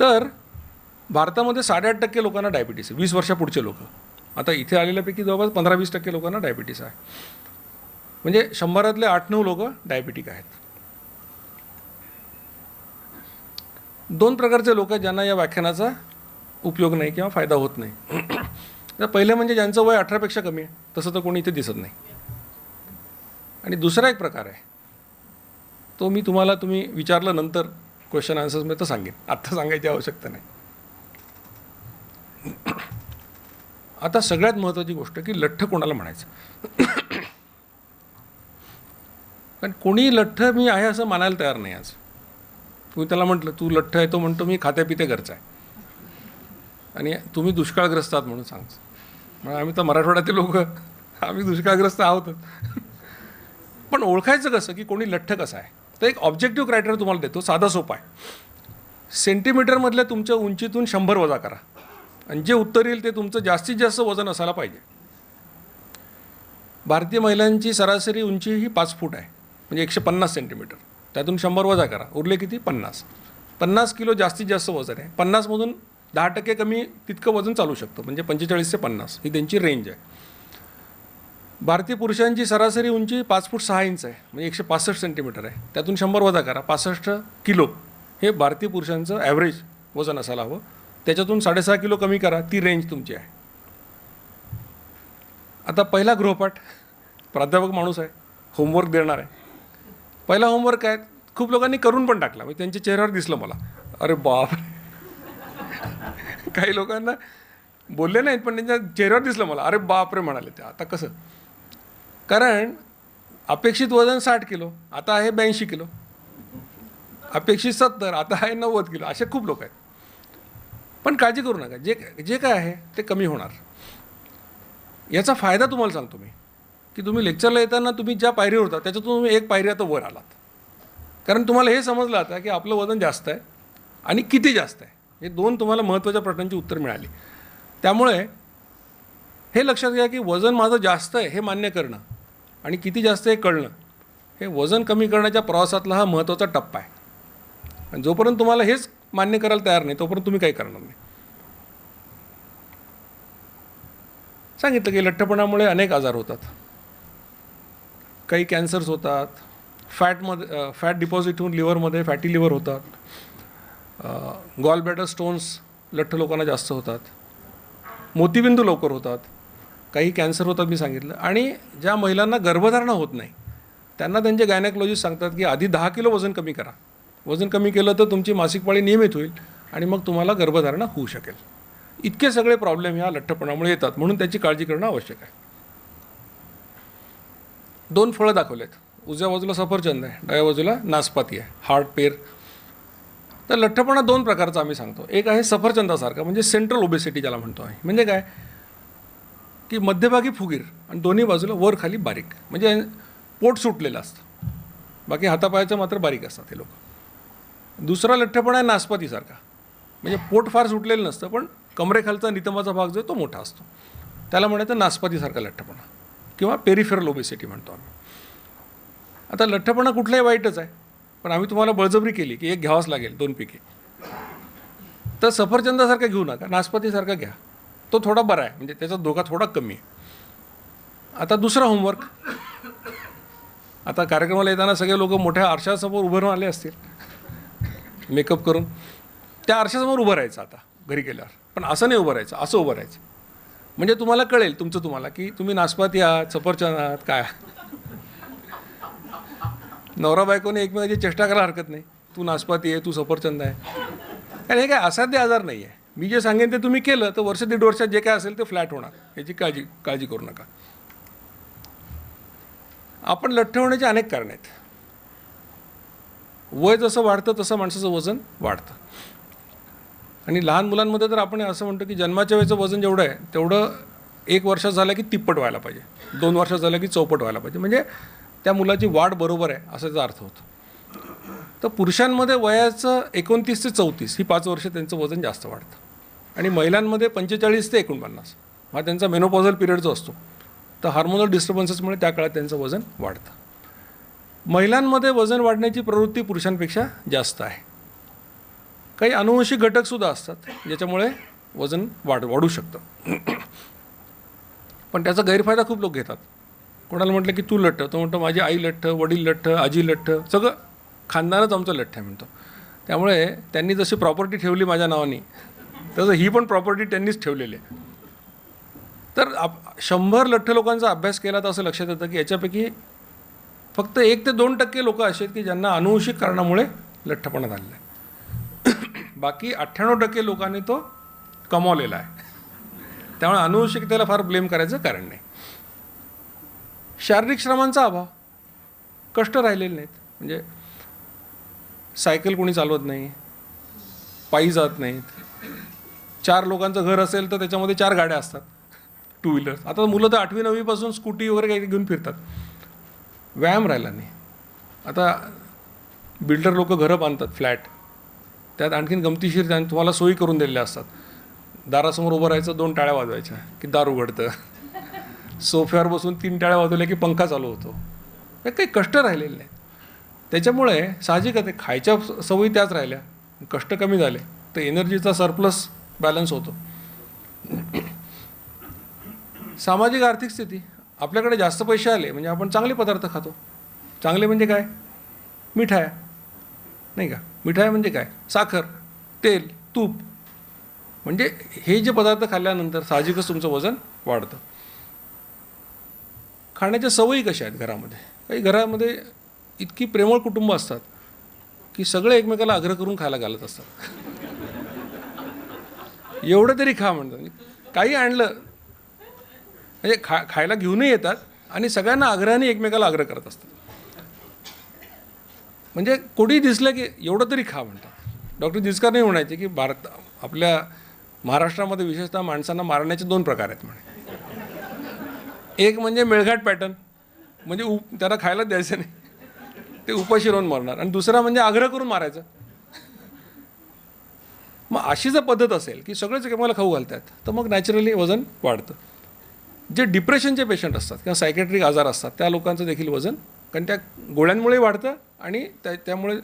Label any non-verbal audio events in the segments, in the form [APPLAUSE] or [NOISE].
तर भारतामध्ये साडेआठ टक्के लोकांना डायबिटीस आहे. वीस वर्षापुढचे लोक. आता इथे आलेल्यापैकी जवळपास पंधरा वीस टक्के लोकांना डायबिटीस आहे. म्हणजे शंभरातले आठ नऊ लोक डायबिटिक आहेत. दोन प्रकारचे लोक आहेत ज्यांना या व्याख्यानाचा उपयोग नाही किंवा फायदा होत नाही. तर पहिले म्हणजे ज्यांचं वय अठरापेक्षा कमी आहे तसं तर कोणी इथे दिसत नाही. आणि दुसरा एक प्रकार आहे. तो मी तुम्हाला तुम्ही विचारलं नंतर क्वेश्चन आन्सर्समध्ये तर सांगेन. आत्ता सांगायची आवश्यकता नाही. आता सगळ्यात महत्त्वाची गोष्ट की लठ्ठ कोणाला म्हणायचं? कारण कोणी लठ्ठ मी आहे असं मानायला तयार नाही आज. तुम्ही त्याला म्हटलं तू लठ्ठ आहे तो म्हणतो मी खात्यापिते घरचा आहे. आणि तुम्ही दुष्काळग्रस्त आहात म्हणून सांगतो. म्हणजे आम्ही तर मराठवाड्यातील लोक आम्ही दुष्काळग्रस्त आहोत पण ओळखायचं कसं की कोणी लठ्ठ कसं आहे? तर एक ऑब्जेक्टिव्ह क्रायटेरिया तुम्हाला देतो साधा सोपा आहे. सेंटीमीटरमधल्या तुमच्या उंचीतून शंभर वजा करा. आणि जे उत्तर येईल ते तुमचं जास्तीत जास्त वजन असायला पाहिजे. भारतीय महिलांची सरासरी उंची ही पाच फूट आहे म्हणजे एकशे पन्नास सेंटीमीटर त्यातून शंभर वजा करा. उरले किती? पन्नास. पन्नास किलो जास्तीत जास्त वजन आहे. पन्नासमधून दहा टक्के कमी तितकं वजन चालू शकतं म्हणजे पंचेचाळीस ते पन्नास. ही त्यांची रेंज आहे. भारतीय पुरुषांची सरासरी उंची पाच फूट सहा इंच आहे म्हणजे एकशे पासष्ट सेंटीमीटर आहे. त्यातून शंभर वजा करा पासष्ट किलो. हे भारतीय पुरुषांचं ॲव्हरेज वजन असायला हवं. त्याच्यातून साडेसहा किलो कमी करा ती रेंज तुमची आहे. आता पहिला गृहपाठ प्राध्यापक माणूस आहे होमवर्क देणार आहे. पहिला होमवर्क आहे खूप लोकांनी करून पण टाकला म्हणजे त्यांच्या चेहऱ्यावर दिसलं मला. अरे बाप [LAUGHS] काही लोकांना बोलले नाहीत पण त्यांच्या चेहऱ्यावर दिसलं मला. अरे बाप रे म्हणाले ते. आता कसं? कारण अपेक्षित वजन साठ किलो आता आहे ब्याऐंशी किलो. अपेक्षित सत्तर आता आहे नव्वद किलो असे खूप लोक आहेत. पण काळजी करू नका जे जे काय आहे ते कमी होणार. याचा फायदा तुम्हाला सांगतो मी की तुम्ही लेक्चरला येताना तुम्ही ज्या पायरीवर होता त्याच्यातून तुम्ही एक पायरी आता वर आलात. कारण तुम्हाला हे समजलं आता की आपलं वजन जास्त आहे आणि किती जास्त आहे. हे दोन तुम्हाला महत्त्वाच्या प्रश्नांची उत्तर मिळाली. त्यामुळे हे लक्षात घ्या की वजन माझं जास्त आहे हे मान्य करणं आणि किती जास्त हे कळणं हे वजन कमी करण्याच्या प्रवासातला हा महत्त्वाचा टप्पा आहे. आणि जोपर्यंत तुम्हाला हेच मान्य करायला तयार नाही तोपर्यंत तुम्ही काही करणार नाही. सांगितलं की लठ्ठपणामुळे अनेक आजार होतात. काही कॅन्सर्स होतात. फॅटमध्ये फॅट डिपॉझिट होऊन लिव्हरमध्ये फॅटी लिव्हर होतात. गॉल ब्लॅडर स्टोन्स लठ्ठ लोकांना जास्त होतात. मोतीबिंदू लवकर होतात. काही कॅन्सर होतात मी सांगितलं. आणि ज्या महिलांना गर्भधारणा होत नाही त्यांना त्यांचे गायनेकोलॉजिस्ट सांगतात की आधी दहा किलो वजन कमी करा. वजन कमी केलं तर तुमची मासिक पाळी नियमित होईल आणि मग तुम्हाला गर्भधारणा होऊ शकेल. इतके सगळे प्रॉब्लेम ह्या लठ्ठपणामुळे येतात म्हणून त्याची काळजी करणं आवश्यक आहे. दोन फळं दाखवलेत. उजव्या बाजूला सफरचंद आहे डाव्या बाजूला नासपाती आहे हार्ट पेर. तर लठ्ठपणा दोन प्रकारचा आम्ही सांगतो. एक आहे सफरचंदासारखा म्हणजे सेंट्रल ओबेसिटी ज्याला म्हणतो आहे म्हणजे काय? की मध्यभागी फुगीर आणि दोन्ही बाजूला वर खाली बारीक. म्हणजे पोट सुटलेलं असतं. बाकी हातापायाचं मात्र बारीक असतात हे लोक. दुसरा लठ्ठपणा आहे नासपातीसारखा. म्हणजे पोट फार सुटलेलं नसतं पण कमरेखालचा नितंबाचा भाग जो आहे तो मोठा असतो. त्याला म्हणायचं नासपातीसारखा लठ्ठपणा. किंवा पेरिफेरल ओबेसिटी म्हणतो आम्ही. आता लठ्ठपणा कुठलाही वाईटच आहे पण आम्ही तुम्हाला बळजबरी केली की एक घ्यावाच लागेल दोन पिके. तर सफरचंदासारखा घेऊ नका नासपातीसारखा घ्या. तो थोडा बरा आहे. म्हणजे त्याचा धोका थोडा कमी आहे. आता दुसरा होमवर्क आता कार्यक्रमाला येताना सगळे लोक मोठ्या आरशासमोर उभं राहून आले असतील. मेकअप करून. त्या आरशासमोर उभं राहायचं आता घरी गेल्यावर. पण असं नाही उभं राहायचं असं उभं राहायचं. म्हणजे तुम्हाला कळेल तुमचं तुम्हाला की तुम्ही नासपाती आहात सफरचंद आहात काय नवरा बायकोने एकमेकाची चेष्टा करायला हरकत नाही. तू नासपाती आहे तू सफरचंद आहे. कारण हे काय असाध्य आजार नाही आहे मी जे सांगेन ते तुम्ही केलं तर वर्ष दीड वर्षात जे काय असेल ते फ्लॅट होणार. याची काळजी काळजी करू नका. आपण लठ्ठ होण्याची अनेक कारणं आहेत. वय जसं वाढतं तसं माणसाचं वजन वाढतं. आणि लहान मुलांमध्ये तर आपण असं म्हणतो की जन्माच्या वेळेचं वजन जेवढं आहे तेवढं एक वर्ष झालं की तिप्पट व्हायला पाहिजे. दोन वर्ष झालं की चौपट व्हायला पाहिजे. म्हणजे त्या मुलाची वाढ बरोबर आहे असा त्याचा अर्थ होतो. तर पुरुषांमध्ये वयाचं एकोणतीस ते चौतीस ही पाच वर्ष त्यांचं वजन जास्त वाढतं. आणि महिलांमध्ये पंचेचाळीस ते एकोणपन्नास हा त्यांचा मेनोपॉझल पिरियड जो असतो तर हार्मोनल डिस्टर्बन्सेसमुळे त्या काळात त्यांचं वजन वाढतं. महिलांमध्ये वजन वाढण्याची प्रवृत्ती पुरुषांपेक्षा जास्त आहे. काही अनुवंशिक घटकसुद्धा असतात ज्याच्यामुळे वजन वाढ वाढू शकतं. पण त्याचा गैरफायदा खूप लोक घेतात. कोणाला म्हटलं की तू लठ्ठ तो म्हणतो माझी आई लठ्ठ वडील लठ्ठ आजी लठ्ठ सगळं खानदानच आमचं लठ्ठ आहे म्हणतो. त्यामुळे त्यांनी जशी प्रॉपर्टी ठेवली माझ्या नावाने तसं ही पण प्रॉपर्टी त्यांनीच ठेवलेली आहे. तर आप शंभर लठ्ठ लोकांचा अभ्यास केला तर असं लक्षात येतं की याच्यापैकी फक्त एक ते दोन टक्के लोक असे आहेत की ज्यांना अनुवंशिक कारणामुळे लठ्ठपणा झालेला आहे. [COUGHS] बाकी अठ्ठ्याण्णव टक्के लोकांनी तो कमावलेला आहे. त्यामुळे अनुवंशिकतेला फार ब्लेम करायचं कारण नाही. शारीरिक श्रमांचा अभाव. कष्ट राहिलेले नाहीत. म्हणजे सायकल कोणी चालवत नाही. पायी जात नाहीत. चार लोकांचं घर असेल तर त्याच्यामध्ये चार गाड्या असतात. टू व्हीलर्स आता मुलं तर आठवी नववीपासून स्कूटी वगैरे काही घेऊन फिरतात. व्यायाम राहिला नाही. आता बिल्डर लोक घरं बांधतात फ्लॅट. त्यात आणखीन गमतीशीर त्यांनी तुम्हाला सोयी करून दिलेल्या असतात. दारासमोर उभं राहायचं दोन टाळ्या वाजवायच्या की दार उघडतं. सोफ्यावर बसून तीन टाळ्या वाजवल्या की पंखा चालू होतो. हे काही कष्ट राहिलेले नाहीत. त्याच्यामुळे साहजिकच आहे खायच्या स- सवयी त्याच राहिल्या. कष्ट कमी झाले तर एनर्जीचा सरप्लस बॅलन्स होतो. सामाजिक आर्थिक स्थिती आपल्याकडे जास्त पैसे आले म्हणजे आपण चांगले पदार्थ खातो. चांगले म्हणजे काय? मिठाया. नाही का? मिठाया म्हणजे काय? साखर तेल तूप. म्हणजे हे जे पदार्थ खाल्ल्यानंतर साहजिकच तुमचं वजन वाढतं. खाण्याच्या सवयी कशा आहेत घरामध्ये? काही घरामध्ये इतकी प्रेमळ कुटुंब असतात की सगळे एकमेकाला आग्रह करून खायला घालत असतात. एवढं तरी खा म्हणतात. काही आणलं. म्हणजे खा खायला घेऊनही येतात आणि सगळ्यांना आग्रहाने एकमेकाला आग्रह करत असतात. म्हणजे कोणी दिसलं की एवढं तरी खा म्हणतात. डॉक्टर जिचकारने नाही म्हणायचे की भारत आपल्या महाराष्ट्रामध्ये विशेषतः माणसांना मारण्याचे दोन प्रकार आहेत म्हणे. एक म्हणजे मेळघाट पॅटर्न. म्हणजे उप त्याला खायला द्यायचं नाही. ते उपाशी राहून मारणार. आणि दुसरा म्हणजे आग्रह करून मारायचं. मग अशी जर पद्धत असेल की सगळेच एकमेकाला खाऊ घालतात तर मग नॅचरली वजन वाढतं. जे डिप्रेशनचे पेशंट असतात किंवा सायकॅट्रिक आजार असतात त्या लोकांचं देखील वजन कारण त्या गोळ्यांमुळे वाढतं आणि त्या त्यामुळे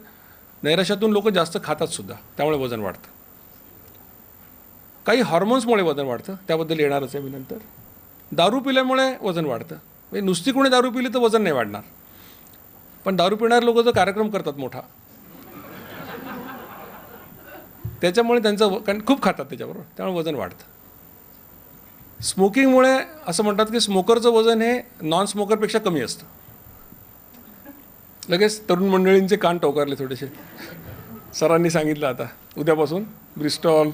नैराश्यातून लोक जास्त खातात सुद्धा त्यामुळे वजन वाढतं. काही हॉर्मोन्समुळे वजन वाढतं त्याबद्दल येणारच आहे मी नंतर. दारू पिल्यामुळे वजन वाढतं. म्हणजे नुसती कोणी दारू पिली तर वजन नाही वाढणार. पण दारू पिणारे लोक जर कार्यक्रम करतात मोठा त्याच्यामुळे त्यांचं कारण खूप खातात त्याच्याबरोबर त्यामुळे वजन वाढतं. स्मोकिंगमुळे असं म्हणतात की स्मोकरचं वजन हे नॉन स्मोकरपेक्षा कमी असतं. लगेच तरुण मंडळींचे कान टोकारले थोडेसे. सरांनी सांगितलं आता उद्यापासून ब्रिस्टॉल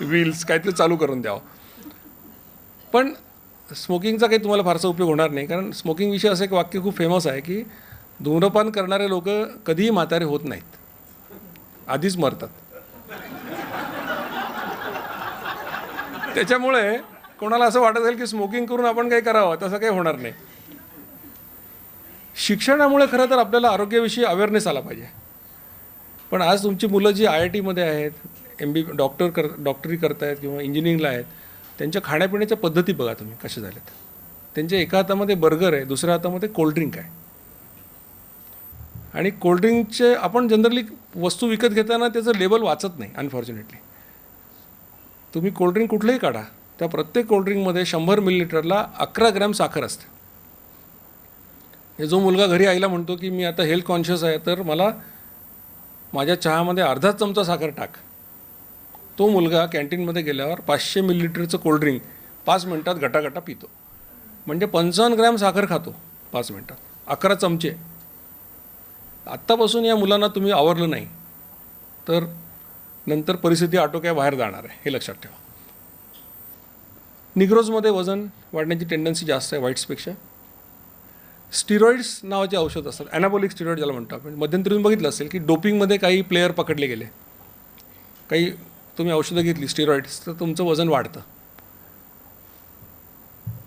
व्हील्स काहीतरी चालू करून द्यावं. पण स्मोकिंगचा काही तुम्हाला फारसा उपयोग होणार नाही कारण स्मोकिंगविषयी असं एक वाक्य खूप फेमस आहे की धूम्रपान करणारे लोक कधीही म्हातारे होत नाहीत. आधीच मरतात. त्याच्यामुळे कोणाला असं वाटत असेल की स्मोकिंग करून आपण काही करावं तसं काही होणार नाही. शिक्षणामुळे खरं तर आपल्याला आरोग्याविषयी अवेअरनेस आला पाहिजे. पण आज तुमची मुलं जी आय आय टीमध्ये आहेत एम बी डॉक्टर कर डॉक्टरी करतायत किंवा इंजिनिअरिंगला आहेत त्यांच्या खाण्यापिण्याच्या पद्धती बघा तुम्ही कशा झाल्यात. त्यांच्या एका हातामध्ये बर्गर आहे दुसऱ्या हातामध्ये कोल्ड्रिंक आहे. आणि कोल्ड्रिंकचे आपण जनरली वस्तू विकत घेताना त्याचं लेबल वाचत नाही अनफॉर्च्युनेटली तुम्ही कोल्ड्रिंक कुठलंही काढा. त्या प्रत्येक कोल्ड्रिंकमध्ये शंभर मिलीलिटरला अकरा ग्रॅम साखर असते. हे जो मुलगा घरी आईला म्हणतो की मी आता हेल्थ कॉन्शियस आहे तर मला माझ्या चहामध्ये अर्धाच चमचा साखर टाक. तो मुलगा कॅन्टीनमध्ये गेल्यावर पाचशे मिलीलिटरचं कोल्ड्रिंक पाच मिनटात गटागटा पितो. म्हणजे पंचावन्न ग्रॅम साखर खातो पाच मिनटात. अकरा चमचे. आत्तापासून या मुलांना तुम्ही आवरलं नाही. तर नंतर परिस्थिती आटोक्या बाहेर जाणार आहे हे लक्षात ठेवा. निग्रोजमध्ये वजन वाढण्याची टेंडन्सी जास्त आहे व्हाईट्सपेक्षा स्टिरॉइड्स नावाचे औषध असतात ॲनाबॉलिक स्टिरॉइड ज्याला म्हणतो आपण. मध्यंतरी बघितलं असेल की डोपिंगमध्ये काही प्लेयर पकडले गेले. काही तुम्ही औषधं घेतली स्टिरॉइड्स तर तुमचं वजन वाढतं.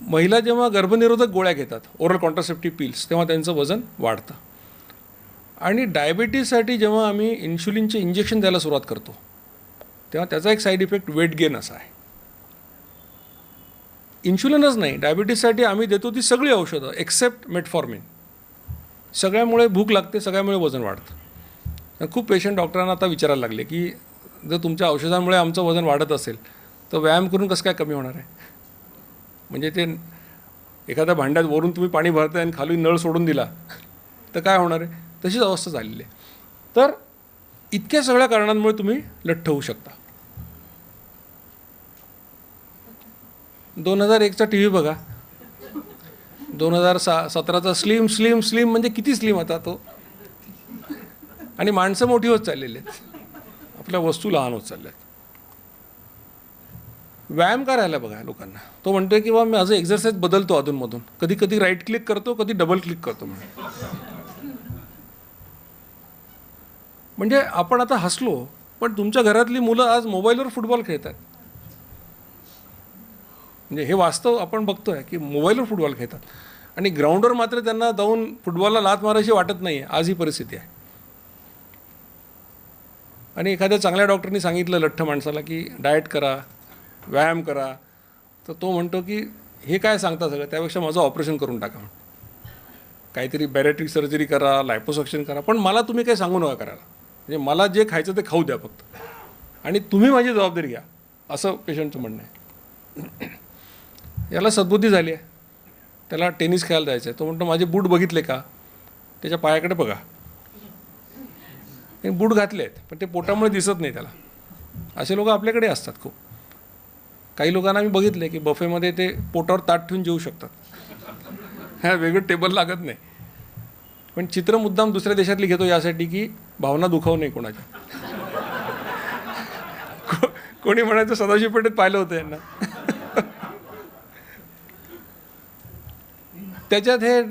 महिला जेव्हा गर्भनिरोधक गोळ्या घेतात ओरल कॉन्ट्रासेप्टिव्ह पिल्स तेव्हा त्यांचं वजन वाढतं. आणि डायबिटीजसाठी जेव्हा आम्ही इन्शुलिनचे इंजेक्शन द्यायला सुरुवात करतो तेव्हा त्याचा एक साईड इफेक्ट वेट गेन असा आहे. इन्शुलिनच नाही डायबिटीजसाठी आम्ही देतो ती सगळी औषधं एक्सेप्ट मेटफॉर्मिन सगळ्यामुळे भूक लागते सगळ्यामुळे वजन वाढतं. खूप पेशंट डॉक्टरांना आता विचारायला लागले की जर तुमच्या औषधांमुळे आमचं वजन वाढत असेल तर व्यायाम करून कसं काय कमी होणार आहे? म्हणजे ते एखाद्या भांड्यात वरून तुम्ही पाणी भरताय आणि खाली नळ सोडून दिला तर काय होणार आहे? तशीच अवस्था झालेली आहे. तर इतक्या सगळ्या कारणांमुळे तुम्ही लठ्ठ होऊ शकता. दोन हजार एकचा टी व्ही बघा. दोन हजार सा सतराचा स्लिम स्लिम स्लिम म्हणजे किती स्लिम आता तो? आणि माणसं मोठी होत चाललेली आहेत. आपल्या वस्तू लहान होत चालल्या आहेत व्यायाम करायला राहिला बघा लोकांना. तो म्हणतोय की बाबा मी माझं एक्झरसाईज बदलतो अधूनमधून. कधी कधी राईट क्लिक करतो कधी डबल क्लिक करतो म्हणून. म्हणजे आपण आता हसलो पण तुमच्या घरातली मुलं आज मोबाईलवर फुटबॉल खेळतात. म्हणजे हे वास्तव आपण बघतो आहे की मोबाईलवर फुटबॉल खेळतात. आणि ग्राउंडवर मात्र त्यांना जाऊन फुटबॉलला लात मारायची वाटत नाही आहे आज ही परिस्थिती आहे. आणि एखाद्या चांगल्या डॉक्टरनी सांगितलं लठ्ठ माणसाला की डाएट करा व्यायाम करा. तर तो म्हणतो की हे काय सांगता सगळं? त्यापेक्षा माझं ऑपरेशन करून टाका काहीतरी बॅरेट्रिक सर्जरी करा लायपोसक्शन करा. पण मला तुम्ही काही सांगू नका करायला. म्हणजे मला जे खायचं ते खाऊ द्या फक्त. आणि तुम्ही माझी जबाबदारी घ्या. असं पेशंटचं म्हणणं आहे. याला सद्बुद्धी झाली आहे. त्याला टेनिस खेळायला जायचं आहे तो म्हणतो माझे बूट बघितले का? त्याच्या पायाकडे बघा. बूट घातले आहेत पण ते पोटामुळे दिसत नाही त्याला. असे लोक आपल्याकडे असतात खूप. काही लोकांना मी बघितले की बफेमध्ये ते पोटावर ताट ठेवून जेवू शकतात. ह्या वेगळं टेबल लागत नाही. पण चित्र मुद्दाम दुसऱ्या देशातली घेतो यासाठी की भावना दुखावू नये कोणाच्या. कोणी म्हणायचं सदाशिव पेठेत पाहिलं होतं यांना. त्याच्यात हे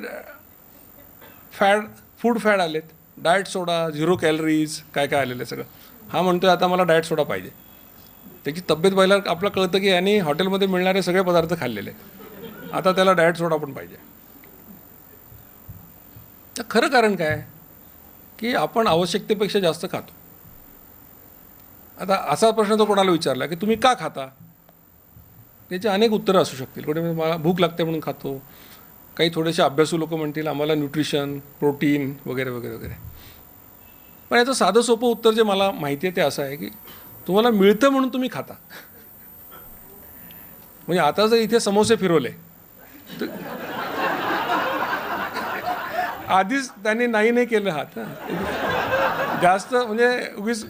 फॅड फूड फॅड आलेत. डाएट सोडा झिरो कॅलरीज काय काय आलेलं आहे सगळं. हा म्हणतोय आता मला डाएट सोडा पाहिजे. त्याची तब्येत पाहिल्यावर आपलं कळतं की यांनी हॉटेलमध्ये मिळणारे सगळे पदार्थ खाल्लेले आहेत. आता त्याला डाएट सोडा पण पाहिजे. तर खरं कारण काय? की आपण आवश्यकतेपेक्षा जास्त खातो. आता असा प्रश्न तो कोणाला विचारला की तुम्ही का खाता? त्याचे अनेक उत्तरं असू शकतील. कोणी मला भूक लागते म्हणून खातो. काही थोडेसे अभ्यासू लोक म्हणतील आम्हाला न्यूट्रिशन प्रोटीन वगैरे वगैरे वगैरे. पण याचं साधं सोपं उत्तर जे मला माहिती आहे ते असं आहे की तुम्हाला मिळतं म्हणून तुम्ही खाता. म्हणजे आता जर इथे समोसे फिरवले तर- आधीच त्यांनी नाही नाही केलं हात जास्त म्हणजे उगीच